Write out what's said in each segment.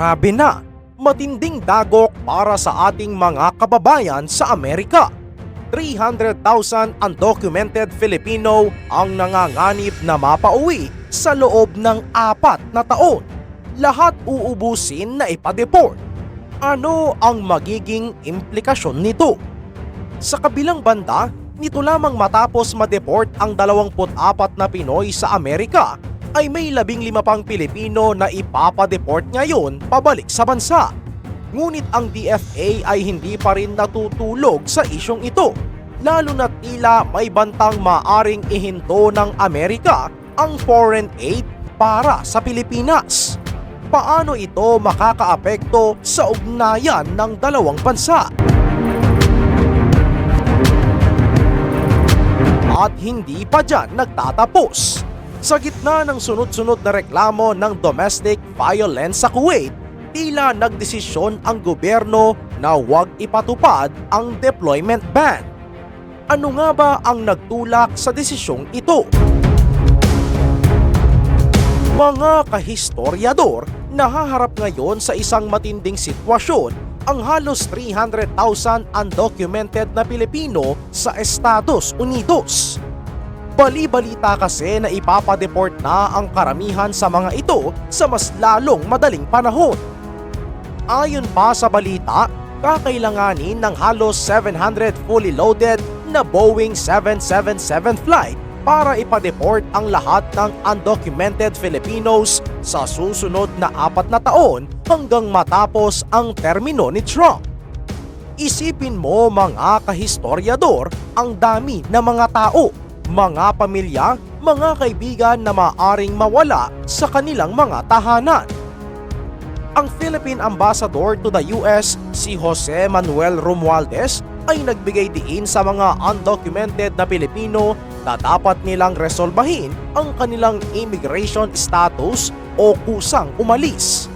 Grabe na! Matinding dagok para sa ating mga kababayan sa Amerika. 300,000 undocumented Filipino ang nanganganib na mapauwi sa loob ng apat na taon. Lahat uubusin na ipadeport. Ano ang magiging implikasyon nito? Sa kabilang banda, nito lamang matapos ma-deport ang 24 na Pinoy sa Amerika, ay may 15 pang Pilipino na ipapadeport ngayon pabalik sa bansa. Ngunit ang DFA ay hindi pa rin natutulog sa isyong ito, lalo na tila may bantang maaring ihinto ng Amerika ang foreign aid para sa Pilipinas. Paano ito makakaapekto sa ugnayan ng dalawang bansa? At hindi pa dyan nagtatapos. Sa gitna ng sunod-sunod na reklamo ng domestic violence sa Kuwait, tila nagdesisyon ang gobyerno na huwag ipatupad ang deployment ban. Ano nga ba ang nagtulak sa desisyong ito? Mga kahistoryador, nahaharap ngayon sa isang matinding sitwasyon ang halos 300,000 undocumented na Pilipino sa Estados Unidos. Bali-balita kasi na ipapadeport na ang karamihan sa mga ito sa mas lalong madaling panahon. Ayon pa sa balita, kakailanganin ng halos 700 fully loaded na Boeing 777 flight para ipadeport ang lahat ng undocumented Filipinos sa susunod na apat na taon hanggang matapos ang termino ni Trump. Isipin mo mga kahistoryador ang dami ng mga tao, mga pamilya, mga kaibigan na maaring mawala sa kanilang mga tahanan. Ang Philippine Ambassador to the US, si Jose Manuel Romualdez, ay nagbigay diin sa mga undocumented na Pilipino na dapat nilang resolbahin ang kanilang immigration status o kusang umalis.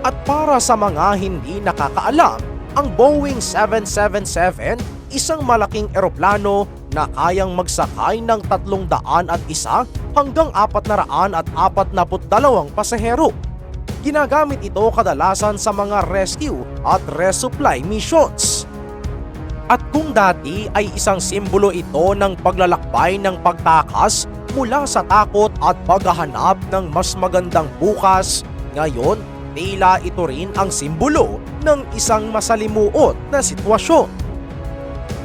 At para sa mga hindi nakakaalam, ang Boeing 777 isang malaking eroplano na kayang magsakay ng 300 at isa hanggang 400 at 42 pasahero. Ginagamit ito kadalasan sa mga rescue at resupply missions. At kung dati ay isang simbolo ito ng paglalakbay ng pagtakas mula sa takot at paghahanap ng mas magandang bukas, ngayon tila ito rin ang simbolo ng isang masalimuot na sitwasyon.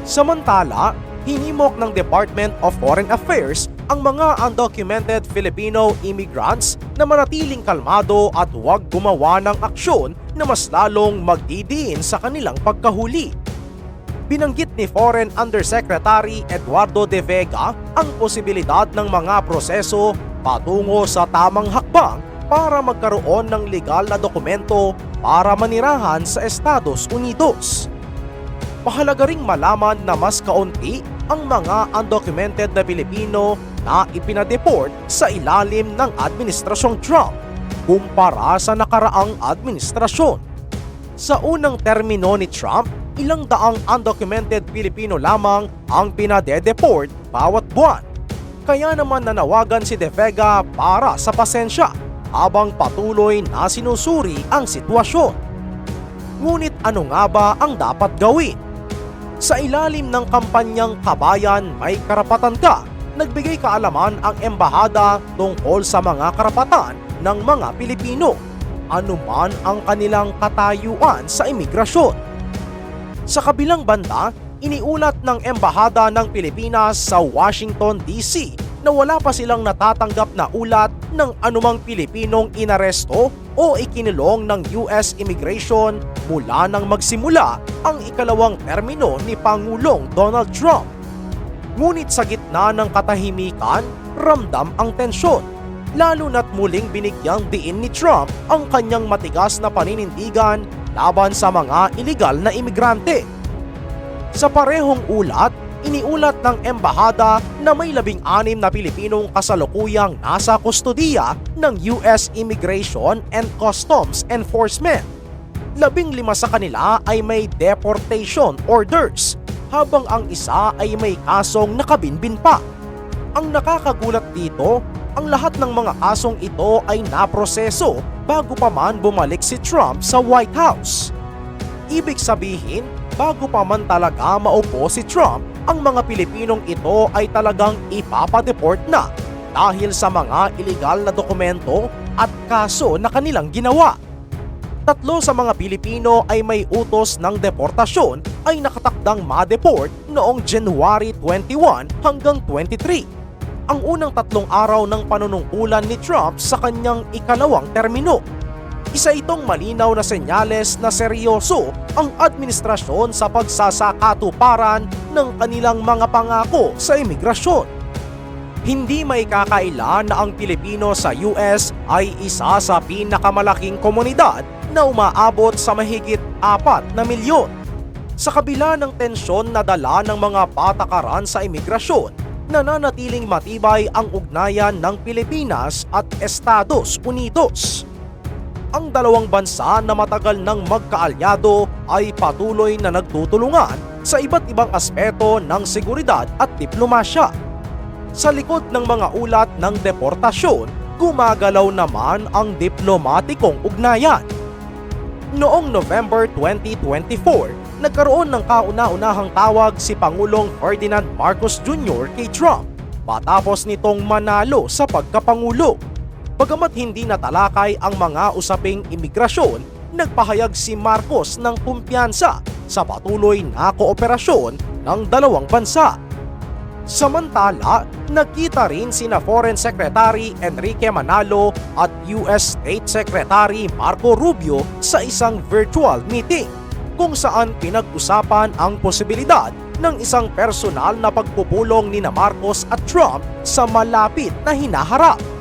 Samantala, hinimok ng Department of Foreign Affairs ang mga undocumented Filipino immigrants na manatiling kalmado at huwag gumawa ng aksyon na mas lalong magdidiin sa kanilang pagkahuli. Binanggit ni Foreign Undersecretary Eduardo De Vega ang posibilidad ng mga proseso patungo sa tamang hakbang para magkaroon ng legal na dokumento para manirahan sa Estados Unidos. Mahalaga ring malaman na mas kaunti ang mga undocumented na Pilipino na ipinadeport sa ilalim ng Administrasyong Trump kumpara sa nakaraang administrasyon. Sa unang termino ni Trump, ilang daang undocumented Pilipino lamang ang pinade-deport bawat buwan. Kaya naman nanawagan si De Vega para sa pasensya habang patuloy na sinusuri ang sitwasyon. Ngunit ano nga ba ang dapat gawin? Sa ilalim ng kampanyang Kabayan May Karapatan Ka, nagbigay kaalaman ang embahada tungkol sa mga karapatan ng mga Pilipino, anuman ang kanilang katayuan sa imigrasyon. Sa kabilang banda, iniulat ng embahada ng Pilipinas sa Washington DC na wala pa silang natatanggap na ulat ng anumang Pilipinong inaresto o ikinulong ng US Immigration mula nang magsimula ang ikalawang termino ni Pangulong Donald Trump. Ngunit sa gitna ng katahimikan, ramdam ang tensyon. Lalo na't muling binigyang diin ni Trump ang kanyang matigas na paninindigan laban sa mga ilegal na imigrante. Sa parehong ulat, iniulat ng embahada na may labing-anim na Pilipinong kasalukuyang nasa kustodiya ng US Immigration and Customs Enforcement. Labing lima sa kanila ay may deportation orders, habang ang isa ay may kasong nakabinbin pa. Ang nakakagulat dito, ang lahat ng mga kasong ito ay naproseso bago pa man bumalik si Trump sa White House. Ibig sabihin, bago pa man talaga maupo si Trump, ang mga Pilipinong ito ay talagang ipapadeport na dahil sa mga iligal na dokumento at kaso na kanilang ginawa. Tatlo sa mga Pilipino ay may utos ng deportasyon ay nakatakdang ma-deport noong January 21 hanggang 23 ang unang tatlong araw ng panunungkulan ni Trump sa kanyang ikalawang termino. Isa itong malinaw na senyales na seryoso ang administrasyon sa pagsasakatuparan ng kanilang mga pangako sa imigrasyon. Hindi may kakaila na ang Pilipino sa US ay isa sa pinakamalaking komunidad na umaabot sa mahigit 4 na milyon. Sa kabila ng tensyon na dala ng mga patakaran sa imigrasyon, nananatiling matibay ang ugnayan ng Pilipinas at Estados Unidos. Ang dalawang bansa na matagal nang magkaalyado ay patuloy na nagtutulungan sa iba't ibang aspeto ng seguridad at diplomasya. Sa likod ng mga ulat ng deportasyon, gumagalaw naman ang diplomatikong ugnayan. Noong November 2024, nagkaroon ng kauna-unahang tawag si Pangulong Ferdinand Marcos Jr. kay Trump matapos nitong manalo sa pagkapangulo. Bagamat hindi natalakay ang mga usaping imigrasyon, nagpahayag si Marcos ng kumpiyansa sa patuloy na kooperasyon ng dalawang bansa. Samantala, nagkita rin sina Foreign Secretary Enrique Manalo at US State Secretary Marco Rubio sa isang virtual meeting kung saan pinag-usapan ang posibilidad ng isang personal na pagpupulong ni na Marcos at Trump sa malapit na hinaharap.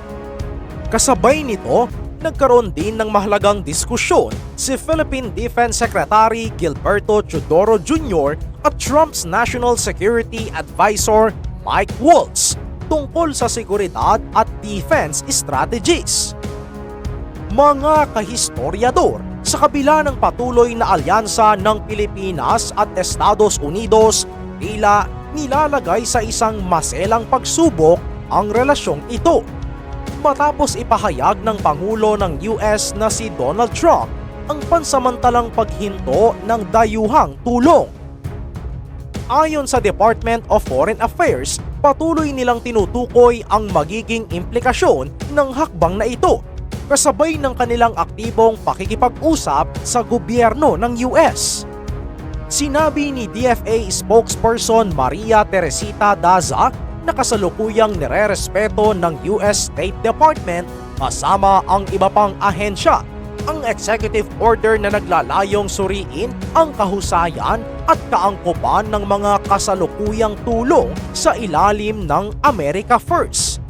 Kasabay nito, nagkaroon din ng mahalagang diskusyon si Philippine Defense Secretary Gilberto Chodoro Jr. at Trump's National Security Advisor Mike Waltz tungkol sa seguridad at defense strategies. Mga kahistoryador, sa kabila ng patuloy na alyansa ng Pilipinas at Estados Unidos, tila nilalagay sa isang maselang pagsubok ang relasyong ito. Matapos ipahayag ng Pangulo ng US na si Donald Trump ang pansamantalang paghinto ng dayuhang tulong. Ayon sa Department of Foreign Affairs, patuloy nilang tinutukoy ang magiging implikasyon ng hakbang na ito kasabay ng kanilang aktibong pakikipag-usap sa gobyerno ng US. Sinabi ni DFA spokesperson Maria Teresita Daza na kasalukuyang nirerespeto ng US State Department kasama ang iba pang ahensya ang executive order na naglalayong suriin ang kahusayan at kaangkupan ng mga kasalukuyang tulong sa ilalim ng America First.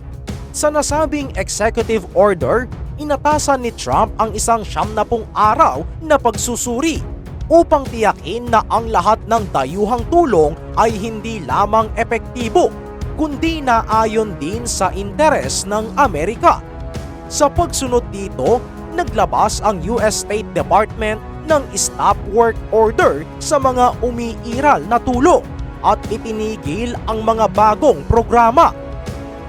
Sa nasabing executive order, inatasan ni Trump ang isang siyam na pung araw na pagsusuri upang tiyakin na ang lahat ng dayuhang tulong ay hindi lamang epektibo kundi naayon din sa interes ng Amerika. Sa pagsunod dito, naglabas ang US State Department ng stop work order sa mga umiiral na tulong at itinigil ang mga bagong programa.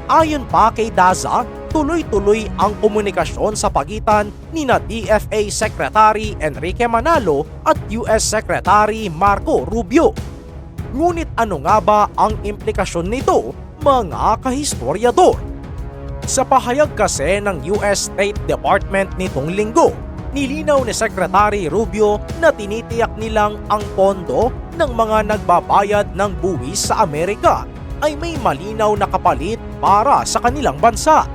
Ayon pa kay Daza, tuloy-tuloy ang komunikasyon sa pagitan ni na DFA Secretary Enrique Manalo at US Secretary Marco Rubio. Ngunit ano nga ba ang implikasyon nito mga kahistoryador? Sa pahayag kasi ng US State Department nitong linggo, nilinaw ni Secretary Rubio na tinitiyak nilang ang pondo ng mga nagbabayad ng buwis sa Amerika ay may malinaw na kapalit para sa kanilang bansa.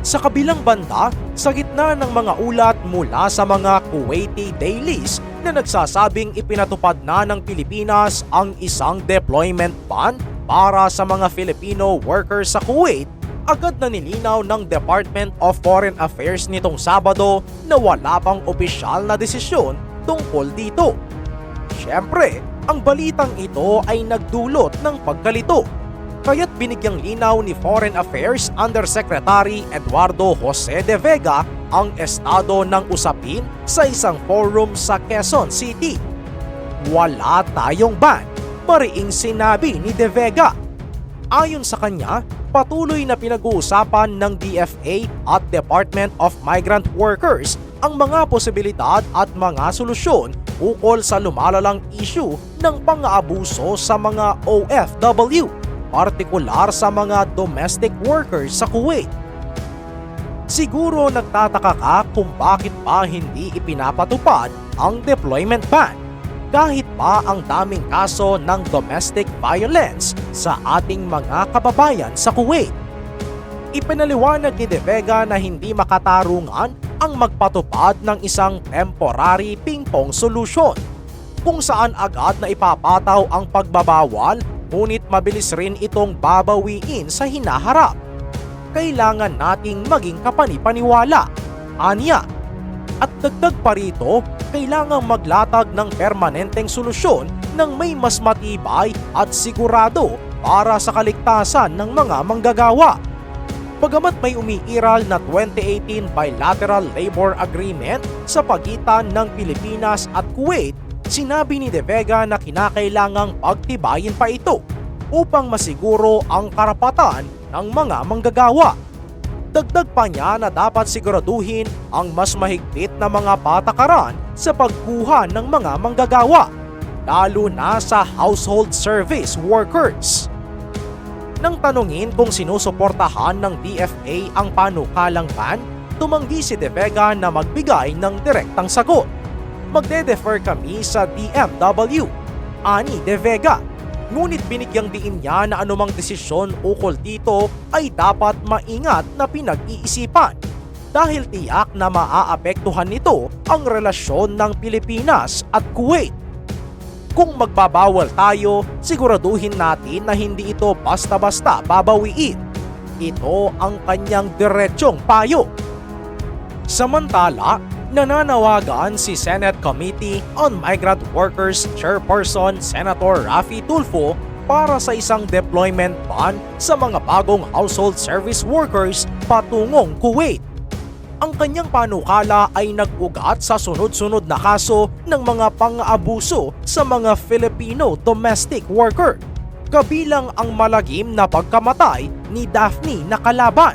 Sa kabilang banda, sa gitna ng mga ulat mula sa mga Kuwaiti dailies na nagsasabing ipinatupad na ng Pilipinas ang isang deployment ban para sa mga Filipino workers sa Kuwait, agad na nilinaw ng Department of Foreign Affairs nitong Sabado na wala pang opisyal na desisyon tungkol dito. Siyempre, ang balitang ito ay nagdulot ng pagkalito binigyang linaw ni Foreign Affairs Undersecretary Eduardo Jose de Vega ang estado ng usapin sa isang forum sa Quezon City. Wala tayong ban, mariing sinabi ni de Vega. Ayon sa kanya, patuloy na pinag-uusapan ng DFA at Department of Migrant Workers ang mga posibilidad at mga solusyon ukol sa lumalalang issue ng pang-aabuso sa mga OFW, partikular sa mga domestic workers sa Kuwait. Siguro nagtataka ka kung bakit pa hindi ipinapatupad ang deployment ban kahit pa ang daming kaso ng domestic violence sa ating mga kababayan sa Kuwait. Ipinaliwanag ni De Vega na hindi makatarungan ang magpatupad ng isang temporary ping-pong solution kung saan agad na ipapataw ang pagbabawal ngunit mabilis rin itong babawiin sa hinaharap. Kailangan nating maging kapanipaniwala. Anya, at dagdag pa rito, kailangang maglatag ng permanenteng solusyon ng may mas matibay at sigurado para sa kaligtasan ng mga manggagawa. Bagamat may umiiral na 2018 bilateral labor agreement sa pagitan ng Pilipinas at Kuwait, sinabi ni De Vega na kinakailangang pagtibayin pa ito upang masiguro ang karapatan ng mga manggagawa. Dagdag pa niya na dapat siguraduhin ang mas mahigpit na mga patakaran sa pagkuha ng mga manggagawa, lalo na sa household service workers. Nang tanungin kung sinusuportahan ng DFA ang panukalang ban, tumanggi si De Vega na magbigay ng direktang sagot. Magde-defer kami sa DMW, ani De Vega. Ngunit binigyang diin niya na anumang desisyon ukol dito ay dapat maingat na pinag-iisipan dahil tiyak na maaapektuhan nito ang relasyon ng Pilipinas at Kuwait. Kung magbabawal tayo, siguraduhin natin na hindi ito basta-basta babawiin. Ito ang kanyang diretsyong payo. Samantala, nananawagan si Senate Committee on Migrant Workers Chairperson Senator Rafi Tulfo para sa isang deployment ban sa mga bagong household service workers patungong Kuwait. Ang kanyang panukala ay nag-ugat sa sunod-sunod na kaso ng mga pang-aabuso sa mga Filipino domestic worker, kabilang ang malagim na pagkamatay ni Daphne na kalaban.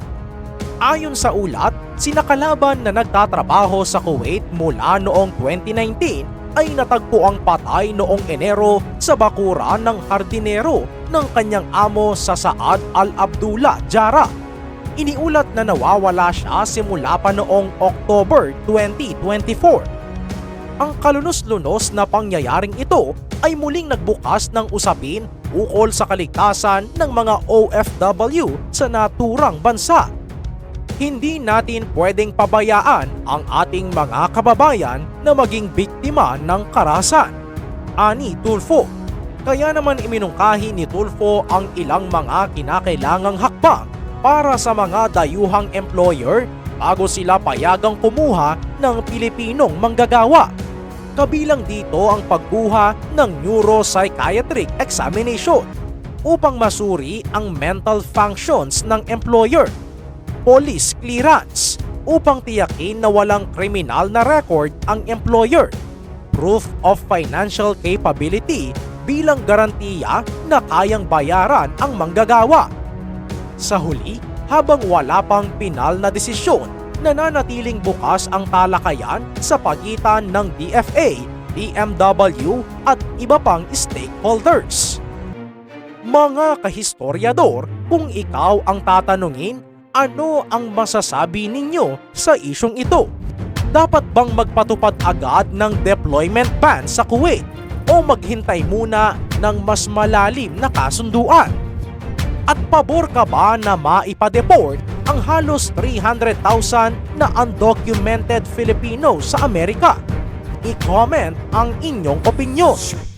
Ayon sa ulat, si nakalaban na nagtatrabaho sa Kuwait mula noong 2019 ay natagpo ang patay noong Enero sa bakuran ng hardinero ng kanyang amo sa Saad al-Abdullah, Jara. Iniulat na nawawala siya simula pa noong October 2024. Ang kalunos-lunos na pangyayaring ito ay muling nagbukas ng usapin ukol sa kaligtasan ng mga OFW sa naturang bansa hindi natin pwedeng pabayaan ang ating mga kababayan na maging biktima ng karasan. Ani Tulfo. Kaya naman iminungkahi ni Tulfo ang ilang mga kinakailangang hakbang para sa mga dayuhang employer bago sila payagang kumuha ng Pilipinong manggagawa. Kabilang dito ang pagkuha ng neuropsychiatric examination upang masuri ang mental functions ng employer police clearance upang tiyakin na walang kriminal na record ang employer, proof of financial capability bilang garantiya na kayang bayaran ang manggagawa. Sa huli, habang wala pang pinal na desisyon, nananatiling bukas ang talakayan sa pagitan ng DFA, DMW at iba pang stakeholders. Mga kahistoryador, kung ikaw ang tatanungin ano ang masasabi ninyo sa isyong ito? Dapat bang magpatupad agad ng deployment ban sa Kuwait o maghintay muna ng mas malalim na kasunduan? At pabor ka ba na maipa-deport ang halos 300,000 na undocumented Filipino sa Amerika? I-comment ang inyong opinyon.